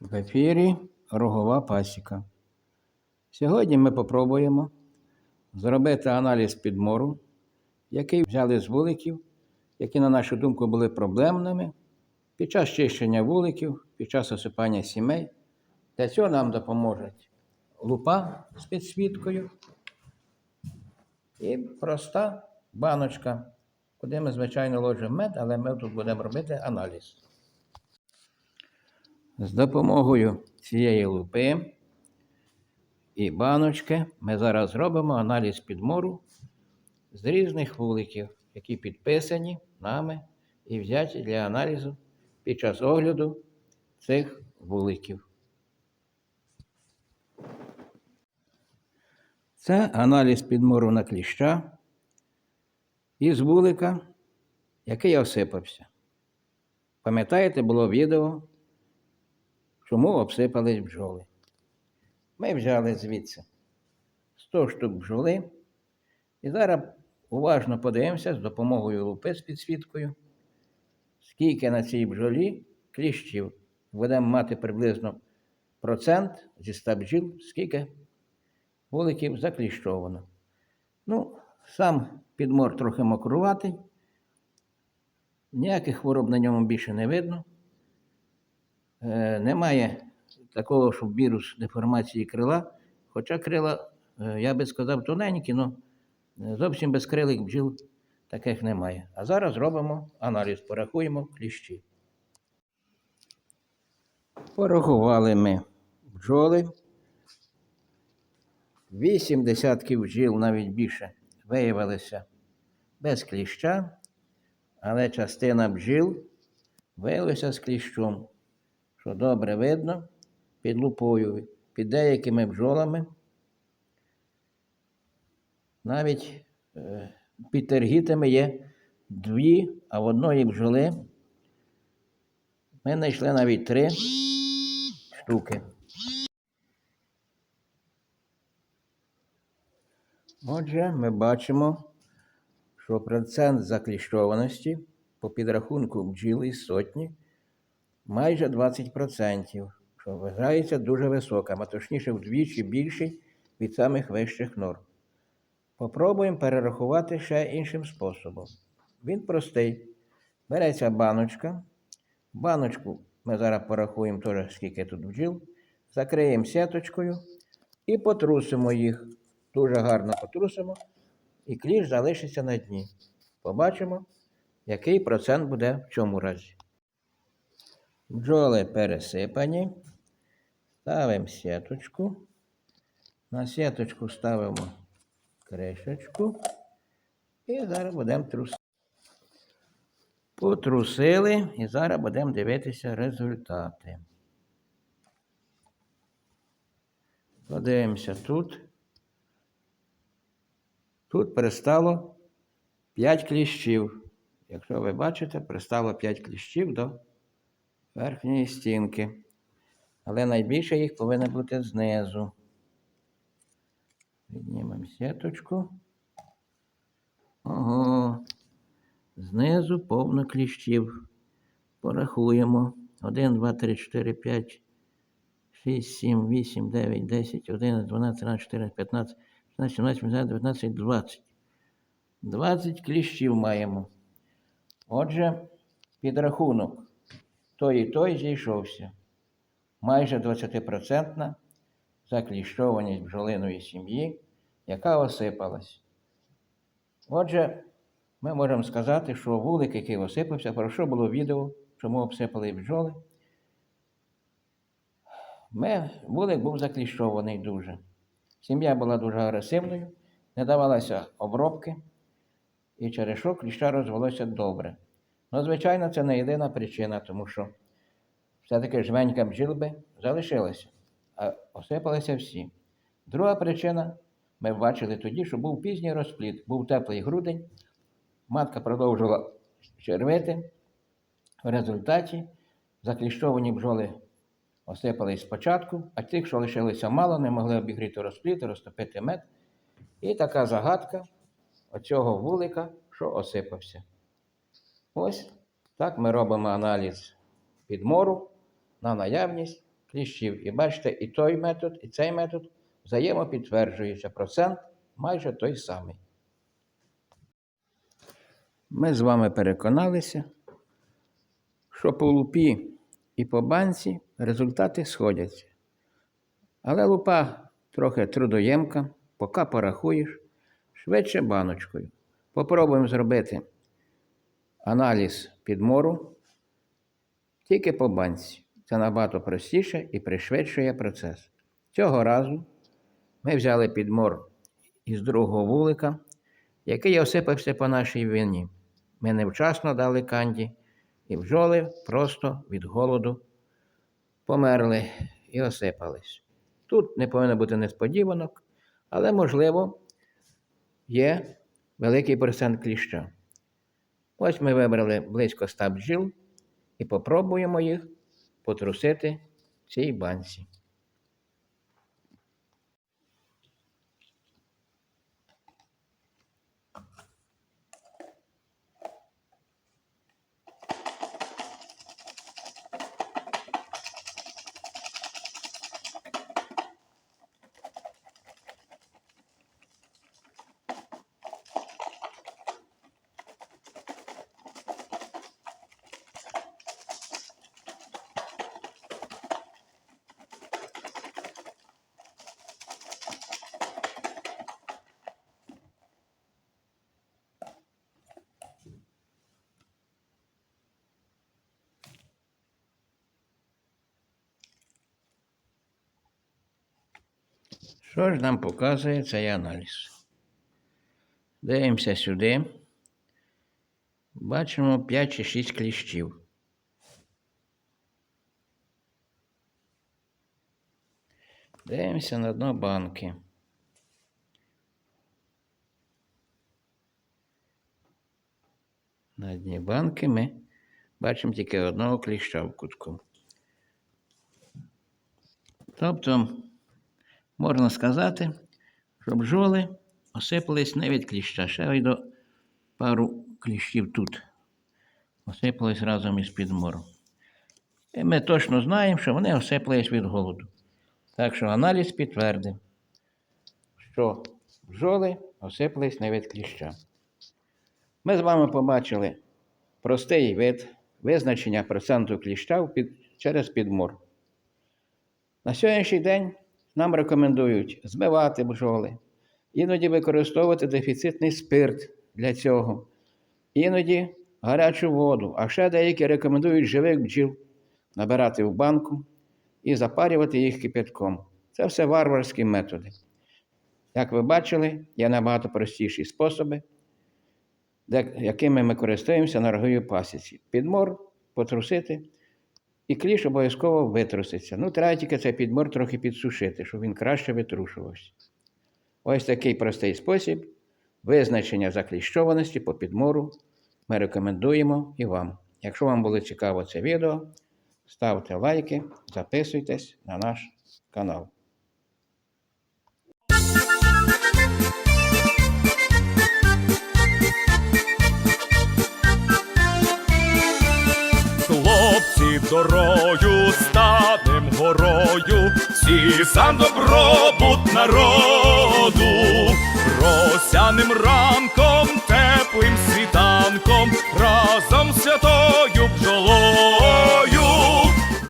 В ефірі Рогова пасіка. Сьогодні ми попробуємо зробити аналіз підмору, який взяли з вуликів, які, на нашу думку, були проблемними під час чищення вуликів, під час осипання сімей. Для цього нам допоможуть лупа з підсвіткою і проста баночка, куди ми, звичайно, ложимо мед, але ми тут будемо робити аналіз. З допомогою цієї лупи і баночки ми зараз зробимо аналіз підмору з різних вуликів, які підписані нами і взяті для аналізу під час огляду цих вуликів. Це аналіз підмору на кліща із вулика, який осипався. Пам'ятаєте, було відео, чому обсипались бджоли. Ми взяли звідси 100 штук бджоли. І зараз уважно подивимося з допомогою лупи з підсвіткою, скільки на цій бджолі кліщів. Будемо мати приблизно процент зі 100 бджіл, скільки вуликів закліщовано. Ну, сам підмор трохи мокруватий, ніяких хвороб на ньому більше не видно. Е, немає такого, щоб вірус деформації крила. Хоча крила, е, я би сказав, тоненькі, але зовсім без крилих бджіл таких немає. А зараз зробимо аналіз, порахуємо кліщі. Порахували ми бджоли. Вісім десятків бджіл, навіть більше, виявилися без кліща, але частина бджіл виявилася з кліщом що добре видно під лупою, під деякими бджолами. Навіть е, під тергітами є дві, а в одної бджоли ми знайшли навіть три штуки. Отже, ми бачимо, що процент закліщованості по підрахунку бджіл із сотні майже 20%, що вважається дуже висока, а точніше вдвічі більший від самих вищих норм. Попробуємо перерахувати ще іншим способом. Він простий. Береться баночка. Баночку ми зараз порахуємо теж, скільки тут бджіл. Закриємо сіточкою і потрусимо їх. Дуже гарно потрусимо, і кліш залишиться на дні. Побачимо, який процент буде в цьому разі. Бджоли пересипані. Ставимо сіточку. На сіточку ставимо кришечку. І зараз будемо трусити. Потрусили і зараз будемо дивитися результати. Подивимося тут. Тут пристало 5 кліщів. Якщо ви бачите, пристало 5 кліщів до верхньої стінки. Але найбільше їх повинно бути знизу. Піднімемо сіточку. Ого. Знизу повно кліщів. Порахуємо. 1, 2, 3, 4, 5, 6, 7, 8, 9, 10, 11, 12, 13, 14, 15, 16, 17, 18, 19, 20. 20 кліщів маємо. Отже, підрахунок той і той зійшовся. Майже 20% закліщованість бджолиної сім'ї, яка осипалась. Отже, ми можемо сказати, що вулик, який осипався, про що було відео, чому обсипали бджоли. Ми, Вулик був закліщований дуже. Сім'я була дуже агресивною, не давалося обробки, і через що кліща розвелося добре. Ну, звичайно, це не єдина причина, тому що все-таки жменька бджілби залишилася, а осипалися всі. Друга причина, ми бачили тоді, що був пізній розпліт, був теплий грудень, матка продовжувала червити. В результаті закліщовані бджоли осипались спочатку, а тих, що лишилися мало, не могли обігріти розпліт, розтопити мед. І така загадка оцього вулика, що осипався. Ось так ми робимо аналіз підмору на наявність кліщів. І бачите, і той метод, і цей метод взаємопідтверджуються. Процент майже той самий. Ми з вами переконалися, що по лупі і по банці результати сходяться. Але лупа трохи трудоємка, поки порахуєш, швидше баночкою. Попробуємо зробити аналіз підмору тільки по банці. Це набагато простіше і пришвидшує процес. Цього разу ми взяли підмор із другого вулика, який осипався по нашій вині. Ми невчасно дали канді, і бджоли просто від голоду померли і осипались. Тут не повинно бути несподіванок, але, можливо, є великий процент кліща. Ось ми вибрали близько 100 бджіл і попробуємо їх потрусити в цій банці. Що ж нам показує цей аналіз? Дивимося сюди. Бачимо 5 чи 6 кліщів. Дивимося на дно банки. На дні банки ми бачимо тільки одного кліща в кутку. Тобто, можна сказати, що бджоли осипались не від кліща. Ще вийду пару кліщів тут. Осипались разом із підмором. І ми точно знаємо, що вони осипались від голоду. Так що аналіз підтвердив, що бджоли осипались не від кліща. Ми з вами побачили простий вид визначення проценту кліща під- через підмор. На сьогоднішній день нам рекомендують збивати бджоли, іноді використовувати дефіцитний спирт для цього, іноді гарячу воду, а ще деякі рекомендують живих бджіл набирати в банку і запарювати їх кипятком. Це все варварські методи. Як ви бачили, є набагато простіші способи, якими ми користуємося на роговій пасіці. Підмор потрусити, і кліш обов'язково витруситься. Ну, треба тільки цей підмор трохи підсушити, щоб він краще витрушувався. Ось такий простий спосіб визначення закліщованості по підмору ми рекомендуємо і вам. Якщо вам було цікаво це відео, ставте лайки, записуйтесь на наш канал. Хлопці дорою станем горою, всі за добробут народу, росяним ранком, теплим світанком, разом святою